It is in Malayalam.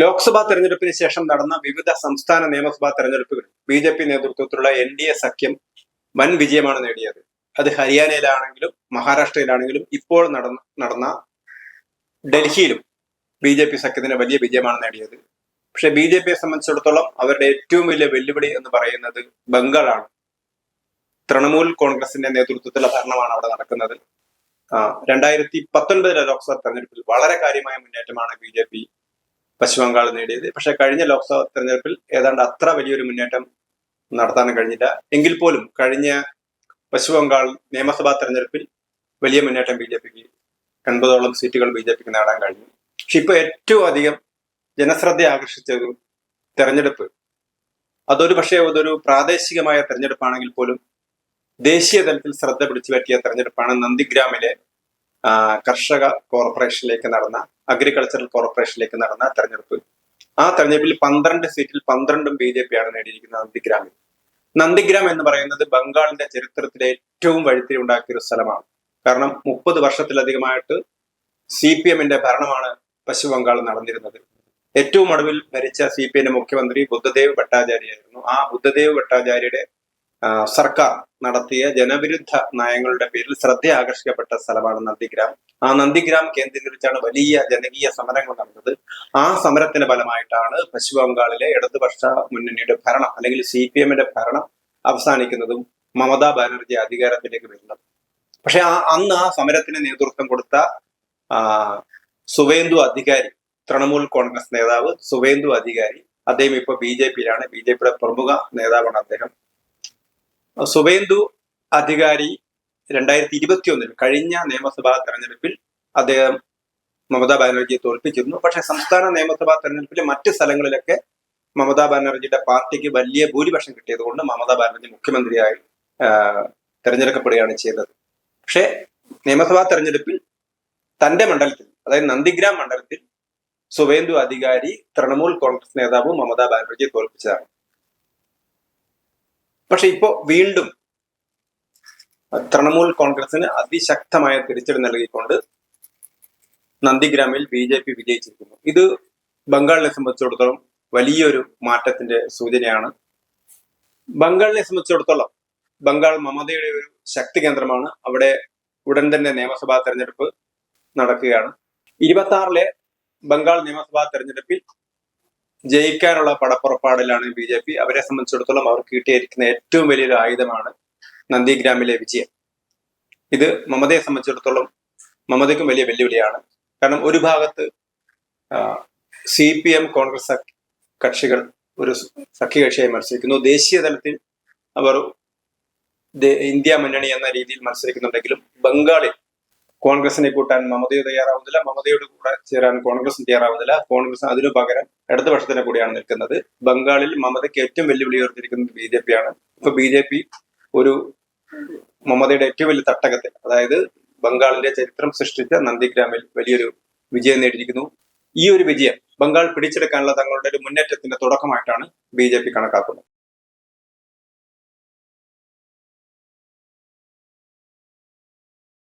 ലോക്സഭാ തെരഞ്ഞെടുപ്പിന് ശേഷം നടന്ന വിവിധ സംസ്ഥാന നിയമസഭാ തെരഞ്ഞെടുപ്പുകൾ ബി ജെ പി നേതൃത്വത്തിലുള്ള എൻ ഡി എ സഖ്യം വൻ വിജയമാണ് നേടിയത്. അത് ഹരിയാനയിലാണെങ്കിലും മഹാരാഷ്ട്രയിലാണെങ്കിലും ഇപ്പോൾ നടന്ന നടന്ന ഡൽഹിയിലും ബി ജെ പി സഖ്യത്തിന് വലിയ വിജയമാണ് നേടിയത്. പക്ഷെ ബി ജെ പിയെ സംബന്ധിച്ചിടത്തോളം അവരുടെ ഏറ്റവും വലിയ വെല്ലുവിളി എന്ന് പറയുന്നത് ബംഗാളാണ്. തൃണമൂൽ കോൺഗ്രസിന്റെ നേതൃത്വത്തിലുള്ള ഭരണമാണ് അവിടെ നടക്കുന്നത്. രണ്ടായിരത്തി പത്തൊൻപതിലെ ലോക്സഭാ തെരഞ്ഞെടുപ്പിൽ വളരെ കാര്യമായ മുന്നേറ്റമാണ് ബി ജെ പി പശ്ചിമ ബംഗാൾ നേടിയത്. പക്ഷെ കഴിഞ്ഞ ലോക്സഭാ തെരഞ്ഞെടുപ്പിൽ ഏതാണ്ട് അത്ര വലിയൊരു മുന്നേറ്റം നടത്താൻ കഴിഞ്ഞില്ല. എങ്കിൽ പോലും കഴിഞ്ഞ പശ്ചിമ ബംഗാൾ നിയമസഭാ തെരഞ്ഞെടുപ്പിൽ വലിയ മുന്നേറ്റം ബി ജെ പിക്ക് എൺപതോളം സീറ്റുകൾ ബി ജെ പിക്ക് നേടാൻ കഴിഞ്ഞു. പക്ഷെ ഇപ്പൊ ഏറ്റവും അധികം ജനശ്രദ്ധ ആകർഷിച്ച ഒരു തെരഞ്ഞെടുപ്പ്. അതൊരു പക്ഷേ അതൊരു പ്രാദേശികമായ തെരഞ്ഞെടുപ്പാണെങ്കിൽ പോലും ദേശീയ തലത്തിൽ ശ്രദ്ധ പിടിച്ചു പറ്റിയ തെരഞ്ഞെടുപ്പാണ് നന്ദിഗ്രാമിലെ കർഷക കോർപ്പറേഷനിലേക്ക് നടന്ന അഗ്രികൾച്ചറൽ കോർപ്പറേഷനിലേക്ക് നടന്ന തെരഞ്ഞെടുപ്പ്. ആ തെരഞ്ഞെടുപ്പിൽ പന്ത്രണ്ട് സീറ്റിൽ പന്ത്രണ്ടും ബി ജെ പി ആണ് നേടിയിരിക്കുന്നത് നന്ദിഗ്രാമിൽ. നന്ദിഗ്രാം എന്ന് പറയുന്നത് ബംഗാളിന്റെ ചരിത്രത്തിലെ ഏറ്റവും വഴിത്തിരി ഉണ്ടാക്കിയ ഒരു സ്ഥലമാണ്. കാരണം മുപ്പത് വർഷത്തിലധികമായിട്ട് സി പി എമ്മിന്റെ ഭരണമാണ് പശ്ചിമ ബംഗാൾ നടന്നിരുന്നത്. ഏറ്റവും ഒടുവിൽ ഭരിച്ച സി പി എമ്മിന്റെ മുഖ്യമന്ത്രി ബുദ്ധദേവ് ഭട്ടാചാര്യായിരുന്നു ആ ബുദ്ധദേവ് ഭട്ടാചാര്യയുടെ സർക്കാർ നടത്തിയ ജനവിരുദ്ധ നയങ്ങളുടെ പേരിൽ ശ്രദ്ധ ആകർഷിക്കപ്പെട്ട സ്ഥലമാണ് നന്ദിഗ്രാം. ആ നന്ദിഗ്രാം കേന്ദ്രീകരിച്ചാണ് വലിയ ജനകീയ സമരങ്ങൾ നടന്നത്. ആ സമരത്തിന്റെ ഫലമായിട്ടാണ് പശ്ചിമ ബംഗാളിലെ ഇടതുപക്ഷ മുന്നണിയുടെ ഭരണം അല്ലെങ്കിൽ സി പി എമ്മിന്റെ ഭരണം അവസാനിക്കുന്നതും മമതാ ബാനർജി അധികാരത്തിലേക്ക് വരുന്നതും. പക്ഷെ ആ അന്ന് ആ സമരത്തിന് നേതൃത്വം കൊടുത്ത സുവേന്ദു അധികാരി തൃണമൂൽ കോൺഗ്രസ് നേതാവ് സുവേന്ദു അധികാരി അദ്ദേഹം ഇപ്പോൾ ബി ജെ പിയിലാണ്. ബി ജെ പിയുടെ പ്രമുഖ നേതാവാണ് അദ്ദേഹം. സുവേന്ദു അധികാരി രണ്ടായിരത്തി ഇരുപത്തി ഒന്നിൽ കഴിഞ്ഞ നിയമസഭാ തെരഞ്ഞെടുപ്പിൽ അദ്ദേഹം മമതാ ബാനർജിയെ തോൽപ്പിച്ചിരുന്നു. പക്ഷെ സംസ്ഥാന നിയമസഭാ തെരഞ്ഞെടുപ്പിലെ മറ്റ് സ്ഥലങ്ങളിലൊക്കെ മമതാ ബാനർജിയുടെ പാർട്ടിക്ക് വലിയ ഭൂരിപക്ഷം കിട്ടിയതുകൊണ്ട് മമതാ ബാനർജി മുഖ്യമന്ത്രിയായി തെരഞ്ഞെടുക്കപ്പെടുകയാണ് ചെയ്തത്. പക്ഷേ നിയമസഭാ തെരഞ്ഞെടുപ്പിൽ തന്റെ മണ്ഡലത്തിൽ അതായത് നന്ദിഗ്രാം മണ്ഡലത്തിൽ സുവേന്ദു അധികാരി തൃണമൂൽ കോൺഗ്രസ് നേതാവ് മമതാ ബാനർജിയെ തോൽപ്പിച്ചതാണ്. പക്ഷെ ഇപ്പോ വീണ്ടും തൃണമൂൽ കോൺഗ്രസിന് അതിശക്തമായ തിരിച്ചടി നൽകിക്കൊണ്ട് നന്ദിഗ്രാമിൽ ബി ജെ പി വിജയിച്ചിരിക്കുന്നു. ഇത് ബംഗാളിനെ സംബന്ധിച്ചിടത്തോളം വലിയൊരു മാറ്റത്തിന്റെ സൂചനയാണ്. ബംഗാളിനെ സംബന്ധിച്ചിടത്തോളം ബംഗാൾ മമതയുടെ ഒരു ശക്തി കേന്ദ്രമാണ്. അവിടെ ഉടൻ തന്നെ നിയമസഭാ തെരഞ്ഞെടുപ്പ് നടക്കുകയാണ്. ഇരുപത്തി ആറിലെ ബംഗാൾ നിയമസഭാ തെരഞ്ഞെടുപ്പിൽ ജയിക്കാനുള്ള പടപ്പുറപ്പാടിലാണ് ബി ജെ പി. അവരെ സംബന്ധിച്ചിടത്തോളം അവർക്ക് കിട്ടിയിരിക്കുന്ന ഏറ്റവും വലിയൊരു ആയുധമാണ് നന്ദിഗ്രാമിലെ വിജയം. ഇത് മമതയെ സംബന്ധിച്ചിടത്തോളം മമതയ്ക്കും വലിയ വെല്ലുവിളിയാണ്. കാരണം ഒരു ഭാഗത്ത് സി പി എം കോൺഗ്രസ് കക്ഷികൾ ഒരു സഖ്യകക്ഷിയായി മത്സരിക്കുന്നു. ദേശീയ തലത്തിൽ അവർ ഇന്ത്യ മുന്നണി എന്ന രീതിയിൽ മത്സരിക്കുന്നുണ്ടെങ്കിലും ബംഗാളിൽ കോൺഗ്രസിനെ കൂട്ടാൻ മമതയോ തയ്യാറാവുന്നില്ല. മമതയോട് കൂടെ ചേരാൻ കോൺഗ്രസും തയ്യാറാവുന്നില്ല. കോൺഗ്രസ് അതിനു പകരം ഇടതുപക്ഷത്തിന് കൂടിയാണ് നിൽക്കുന്നത്. ബംഗാളിൽ മമതയ്ക്ക് ഏറ്റവും വെല്ലുവിളി ഉയർത്തിരിക്കുന്നത് ബി ജെ പി ആണ് ഇപ്പൊ ബി ജെ പി ഒരു മമതയുടെ ഏറ്റവും വലിയ തട്ടകത്തിൽ അതായത് ബംഗാളിന്റെ ചരിത്രം സൃഷ്ടിച്ച നന്ദിഗ്രാമിൽ വലിയൊരു വിജയം നേടിയിരിക്കുന്നു. ഈ ഒരു വിജയം ബംഗാൾ പിടിച്ചെടുക്കാനുള്ള തങ്ങളുടെ ഒരു മുന്നേറ്റത്തിന്റെ തുടക്കമായിട്ടാണ് ബി ജെ പി കണക്കാക്കുന്നത്.